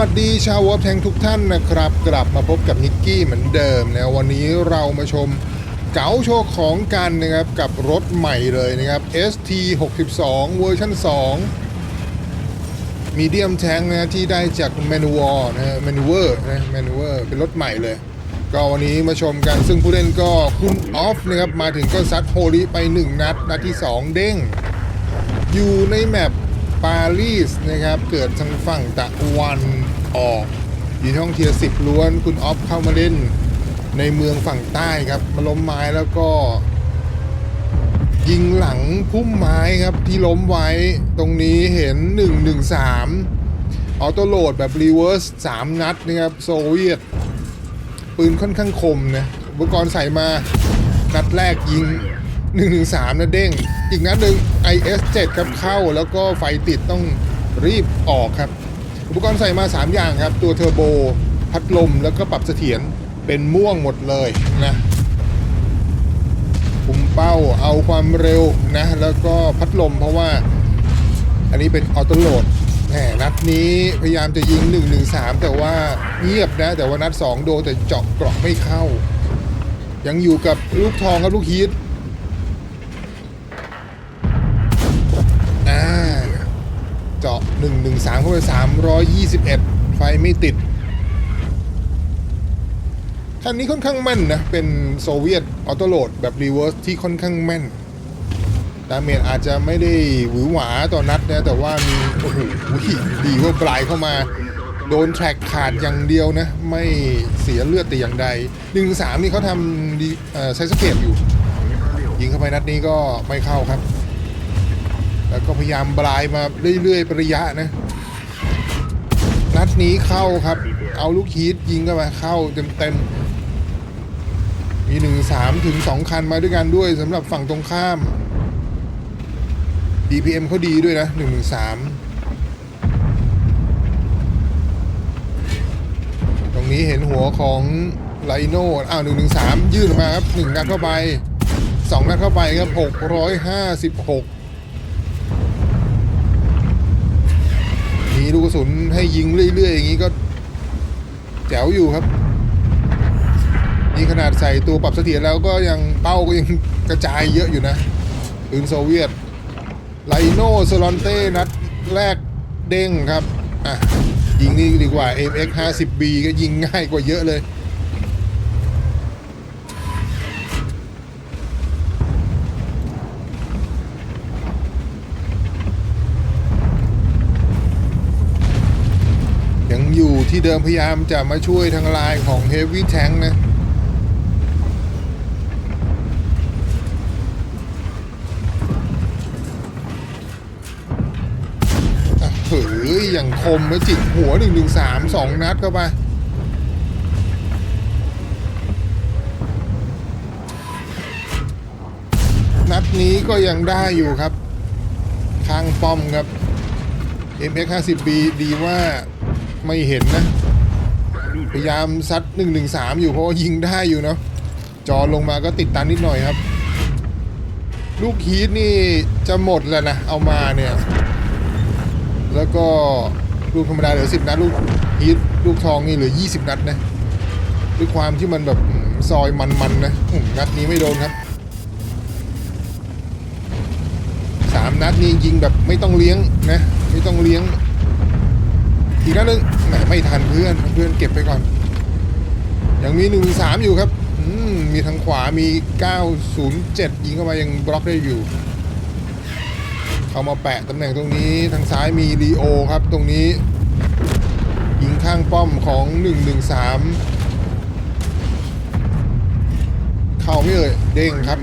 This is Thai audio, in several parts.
สวัสดีชาววอร์แทงทุกท่านนะครับ กลับมาพบกับนิกกี้เหมือนเดิมนะวันนี้เรามาชมเก๋าโชว์ของกันนะครับกับรถใหม่เลยนะครับ ST 62เวอร์ชัน2มีเดียมแทงนะที่ได้จากแมนูวอร์นะแมนูเวอร์นะแมนูเวอร์เป็นรถใหม่เลย ก็วันนี้มาชมกันซึ่งผู้เล่นก็คุณออฟนะครับมาถึงก็ซัดโฮลิไป 1 นัด นัดที่ 2 เด้ง อยู่ในแมป ปารีสนะครับ เกิดทางฝั่งตะวันออกอยู่ท่องเทียสิบล้วนคุณออฟเข้ามาเล่นในเมืองฝั่งใต้ครับ มาล้มไม้แล้วก็ ยิงหลังพุ่มไม้ครับที่ล้มไว้ตรงนี้เห็น 113 ออโต้โหลดแบบรีเวิร์ส3นัดนะครับ โซเวียต ปืนค่อนข้างคมนะอุปกรณ์ใส่มา นัดแรกยิง 113นะเด้ง อีกนัดหนึ่ง IS-7 ครับเข้าแล้วก็ไฟติดต้องรีบออกครับ อุปกรณ์ใส่มา 3 อย่างครับ ตัวเทอร์โบ พัดลมแล้วก็ปรับเสถียรเป็นม่วงหมดเลยนะคุมเป้าเอาความเร็วนะ แล้วก็พัดลมเพราะว่าอันนี้เป็นออโต้โหลดแหมนัดนี้พยายามจะยิง 1 1 3 แต่ว่าเงียบนะ แต่ว่านัด 2 โดนแต่เจาะกราะไม่เข้า ยังอยู่กับลูกทองครับลูกฮีท 113 เข้าไป 321 ไฟไม่ติด คันนี้ค่อนข้างแม่นนะ เป็นโซเวียตออโตโหลดแบบรีเวิร์สที่ค่อนข้างแม่น ดาเมจอาจจะไม่ได้หวือหวาต่อนัดนะ แต่ว่ามี โอ้โหดีว่าปลายเข้ามา โดนแทร็กขาดอย่างเดียวนะ ไม่เสียเลือดแต่อย่างใดหนึ่งสามนี่เขาทำใช้สเก็ตอยู่ ยิงเข้าไปนัดนี้ก็ไม่เข้าครับ แล้วก็พยายามบลายมาเรื่อยๆประยะนะ นัดนี้เข้าครับ เอาลูกฮีทยิงเข้ามาเข้าเต็มๆ มีหนึ่งสามถึงสองคันมาด้วยกันด้วยสำหรับฝั่งตรงข้าม DPM เขาดีด้วยนะ1 1 3ตรงนี้เห็นหัวของไลโน่อ้าว1 1 3ยื่นออกมาครับ1นัดเข้าไป2นัดเข้าไปครับ656มีลูกกระสุ นให้ยิงเรื่อยๆอย่างนี้ก็แจ๋วอยู่ครับ นี่ขนาดใส่ตัวปรับเสถียรแล้วก็ยังเป้าก็ยังกระจายเยอะอยู่นะปืนโซเวียตไลโนโซลอนเต้นัดแรกเด้งครับ อะ ยิงนี่ดีกว่า MX 50B ก็ยิงง่ายกว่าเยอะเลย ที่เดิมพยายามจะมาช่วยทางลายของ Heavy Tank นะเฮ้ยอย่างคมแล้วจิกหัวหนึ่งหนึ่งสามสองนัดเข้าไปนัดนี้ก็ยังได้อยู่ครับข้างป้อมครับ MX 50B ดีว่า ไม่เห็นนะ พยายามซัด113อยู่เพราะยิงได้อยู่เนาะจอลงมาก็ติดตันนิดหน่อยครับ ลูกฮีทนี่จะหมดแล้วนะ เอามาเนี่ย แล้วก็ลูกธรรมดาเหลือ 10 นัด ลูกฮีทลูกทองนี่เหลือ 20 นัดนะด้วยความที่มันแบบซอยมันๆนะนัดนี้ไม่โดนครับสามนัดนี่ยิงแบบไม่ต้องเลี้ยงนะ ไม่ต้องเลี้ยง อีกนัดหนึงแหมไม่ทันเพื่อนเพื่อนเก็บไปก่อน ยังมีหนึ่งสามอยู่ครับมมีทางขวามี 907 ยิงเข้ามายังบล็อกได้อยู่ เข้ามาแปะตำแหน่งตรงนี้ทางซ้ายมีรีโอครับตรงนี้ ยิงข้างป้อมของ 113 เข้าไม่เอ่ยเด้งครับ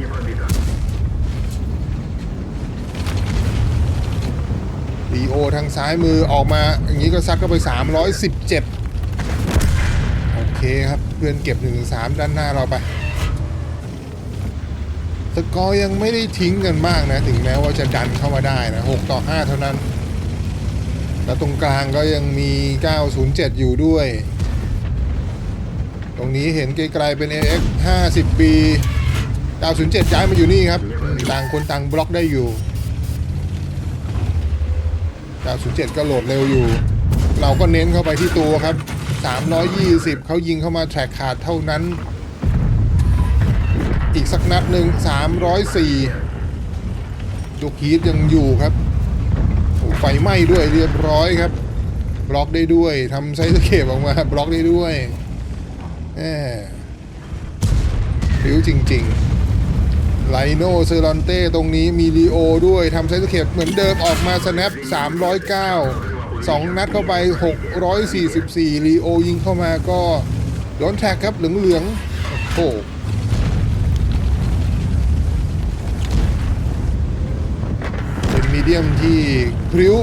โอทางซ้ายมือออกมา อย่างนี้ก็ซัดเข้าไป 317 โอเคครับ เพื่อนเก็บ1-3ด้านหน้าเราไปสกอร์ยังไม่ได้ทิ้งกันมากนะ ถึงแม้ว่าจะดันเข้ามาได้นะ 6 ต่อ 5 เท่านั้น แล้วตรงกลางก็ยังมี 907 อยู่ด้วย ตรงนี้เห็นไกลๆเป็น AX 50B 907ย้ายมาอยู่นี่ครับ ต่างคนต่างบล็อกได้อยู่ 907 ก็โหลดเร็วอยู่ เราก็เน้นเข้าไปที่ตัวครับ 320 เขายิงเข้ามาแทร็กขาดเท่านั้น อีกสักนัดหนึ่ง304ลูกฮีทยังอยู่ครับไฟไหม้ด้วยเรียบร้อยครับ บล็อกได้ด้วยทำไซส์สเคปออกมาบล็อกได้ด้วยแหมผิวจริง ๆ ไลโนเซอรอนเต้ตรงนี้มีลีโอด้วยทำไซส์สเคปเหมือนเดิมออกมาสแนป309 2 นัดเข้าไป 644ลีโอยิงเข้ามาก็โดนแท็กครับเหลืองๆโอ้โหเป็นมีเดียมที่พริ้ว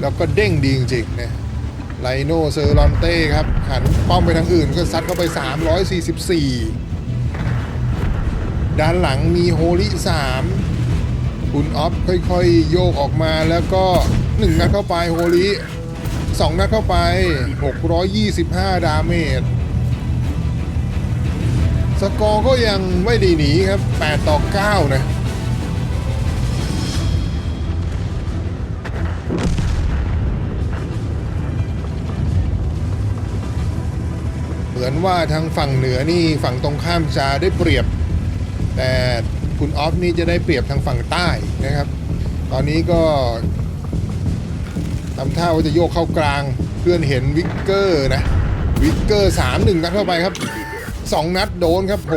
แล้วก็เด้งดีจริงๆนะไลโนเซอร์ลอนเต้ครับ หันป้อมไปทางอื่นก็ซัดเข้าไป 344 ด้านหลังมีโฮลิ3คุณออฟค่อยๆ โยกออกมาแล้วก็1นัดเข้าไปโฮลิ2นัดเข้าไป 625 ดาเมจสกอร์ก็ยังไม่ได้หนีครับ 8 ต่อ 9 นะเหมือนว่าทางฝั่งเหนือนี่ฝั่งตรงข้ามจะได้เปรียบ แต่คุณออฟนี่จะได้เปรียบทางฝั่งใต้นะครับ ตอนนี้ก็ทำท่าว่าจะโยกเข้ากลางเพื่อนเห็นวิกเกอร์นะ วิกเกอร์สามหนึ่งนัดเข้าไปครับสองนัดโดนครับ 687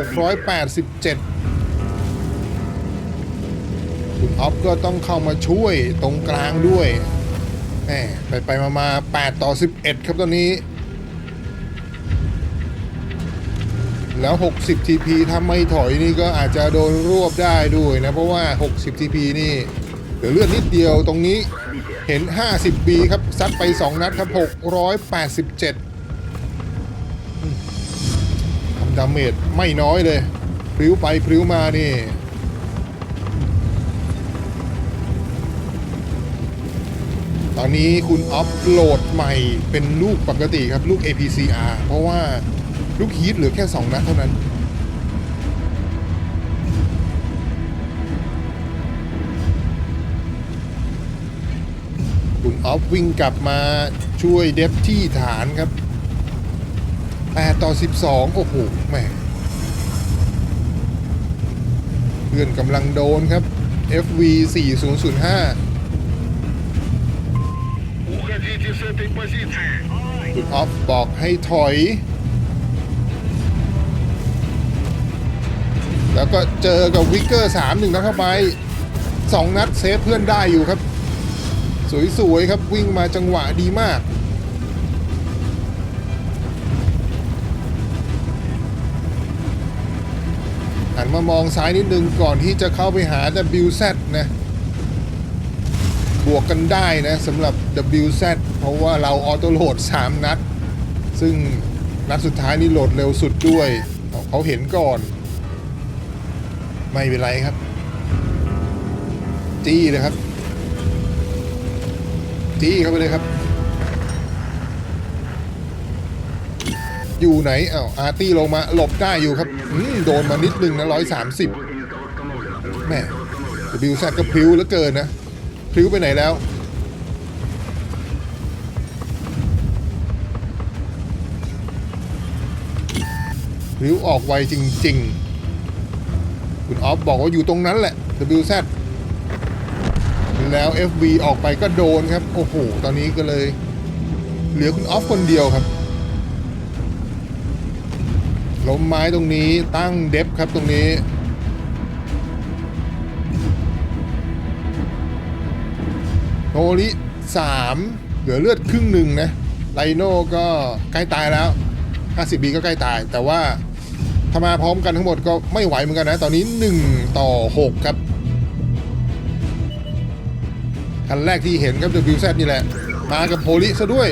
คุณออฟก็ต้องเข้ามาช่วยตรงกลางด้วยแหมไปไปมามา8ต่อ 11 ครับตอนนี้ แล้ว 60 TP ถ้าไม่ถอยนี่ก็อาจจะโดนรวบได้ด้วยนะ เพราะว่า 60 TP นี่เหลือเลือดนิดเดียวตรงนี้เห็น 50 B ครับซัดไป 2 นัดครับ 687ทำดาเมจไม่น้อยเลย พริ้วไปพริ้วมานี่ตอนนี้คุณอัพโหลดใหม่เป็นลูกปกติครับ ลูก APCR เพราะว่า ลูกฮีทเหลือแค่สองนัดเท่านั้นคุณออฟวิ่งกลับมาช่วยเดฟที่ฐานครับ8ต่อ 12 โอ้โหแม่เพื่อนกำลังโดนครับ FV 4005คุณออฟบอกให้ถอย แล้วก็เจอกับวิกเกอร์3 1นัดเข้าไป2นัดเซฟเพื่อนได้อยู่ครับ สวยๆครับวิ่งมาจังหวะดีมากหันมามองซ้ายนิดนึงก่อนที่จะเข้าไปหา WZ นะบวกกันได้นะสำหรับ WZ เพราะว่าเราออโต้โหลด 3 นัด ซึ่งนัดสุดท้ายนี่โหลดเร็วสุดด้วย เขาเห็นก่อน ไม่เป็นไรครับ จี้เลยครับ จี้เข้าไปเลยครับ อยู่ไหนอ้าวอาร์ตี้ลงมาหลบได้อยู่ครับอืมโดนมานิดนึงนะร้อยสามสิบแม่ WZ ก็พิ้วเหลือเกินนะพลิ้วไปไหนแล้วพลิ้วออกไวจริง ๆ คุณออฟบอกว่าอยู่ตรงนั้นแหละ WZ แล้ว FB ออกไปก็โดนครับ โอ้โห ตอนนี้ก็เลย เหลือคุณออฟคนเดียวครับล้มไม้ตรงนี้ตั้งเดฟครับตรงนี้ โนริสามเหลือเลือดครึ่งหนึ่งนะ ไลโน่ก็ใกล้ตายแล้ว 50บีก็ใกล้ตายแต่ว่า ถ้ามาพร้อมกันทั้งหมดก็ไม่ไหวเหมือนกันนะ ตอนนี้ 1 ต่อ 6 ครับ คันแรกที่เห็นครับ WZ นี่แหละ มากับโพลิซะด้วย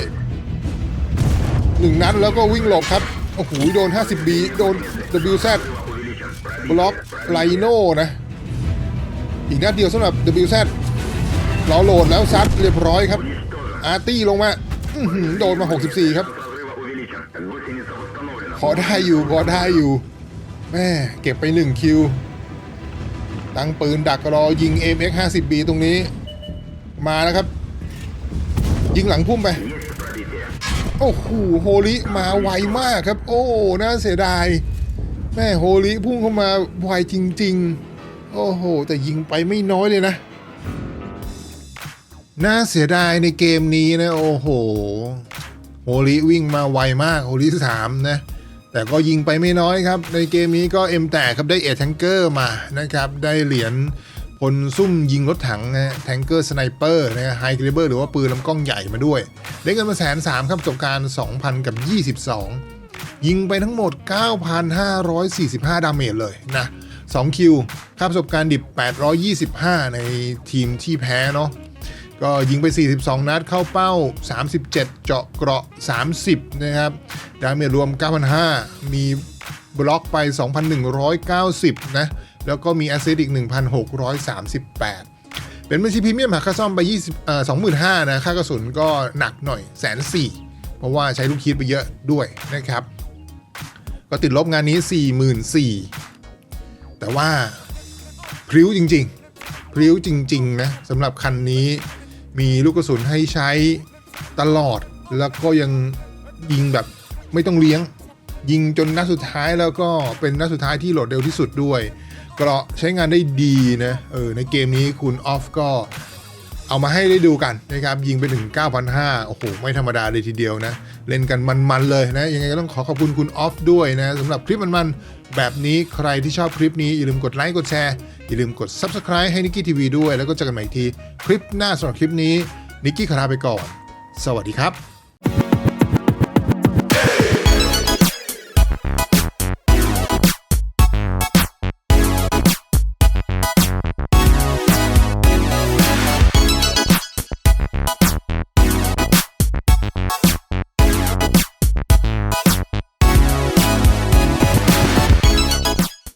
1 นัดแล้วก็วิ่งหลบครับ โอ้โห โดน 50B โดน WZ บล็อกไลโน่นะ อีกนัดเดียวสำหรับ WZ เราโหลดแล้วซัดเรียบร้อยครับ อาร์ตี้ลงมาอื้อหือโดนมา 64 ครับ ขอได้อยู่ขอได้อยู่ แม่เก็บไปหนึ่งคิว ตั้งปืนดักรอยิง AMX 50B ตรงนี้ มาแล้วครับ ยิงหลังพุ่มไป โอ้โหโฮลิมาไวมากครับ โอ้ น่าเสียดาย แม่โฮลิพุ่งเข้ามาไวจริง ๆ โอ้โห แต่ยิงไปไม่น้อยเลยนะ น่าเสียดายในเกมนี้นะ โอ้โหโฮลิวิ่งมาไวมากโฮลิสามนะ แต่ก็ยิงไปไม่น้อยครับ ในเกมนี้ก็เอ็มแตกครับได้เอทแทงเกอร์มานะครับได้เหรียญพลซุ่มยิงรถถังนะแทงเกอร์สไนเปอร์นะไฮเกรเบอร์หรือว่าปืนลำกล้องใหญ่มาด้วย ได้เงินมาแสนสามครับประสบการณ์ 2,000 กับ 22 ยิงไปทั้งหมด 9,545 ดาเมจเลยนะ2คิวค่าประสบการณ์ดิบ 825 ในทีมที่แพ้เนาะ ก็ยิงไป 42 นัดเข้าเป้า 37 เจาะเกราะ 30 นะครับดาเมจรวม 9,500 มีบล็อกไป 2,190 นะ แล้วก็มีแอสซิสต์อีก 1,638 เป็นบัญชีพรีเมียมหักค่าซ่อมไป 20เอ่อ25,000นะค่ากระสุนก็หนักหน่อยแสนสี่เพราะว่าใช้ลูกคิดไปเยอะด้วยนะครับ ก็ติดลบงานนี้ 44,000 แต่ว่าพริ้วจริงๆพริ้วจริง ๆ นะสำหรับคันนี้ มีลูกกระสุนให้ใช้ตลอด แล้วก็ยังยิงแบบไม่ต้องเลี้ยง ยิงจนนัดสุดท้ายแล้วก็เป็นนัดสุดท้ายที่โหลดเร็วที่สุดด้วยเกราะใช้งานได้ดีนะเออในเกมนี้คุณออฟก็ เอามาให้ได้ดูกันนะครับยิงไปถึง 9,500 โอ้โห ไม่ธรรมดาเลยทีเดียวนะ เล่นกันมันๆเลยนะ ยังไงก็ต้องขอขอบคุณคุณออฟด้วยนะสำหรับคลิปมันๆ แบบนี้ใครที่ชอบคลิปนี้ อย่าลืมกดไลค์กดแชร์ อย่าลืมกด Subscribe ให้นิกกี้ทีวีด้วย แล้วก็เจอกันใหม่อีกทีคลิปหน้าสำหรับคลิปนี้นิกกี้ขอลาไปก่อน สวัสดีครับ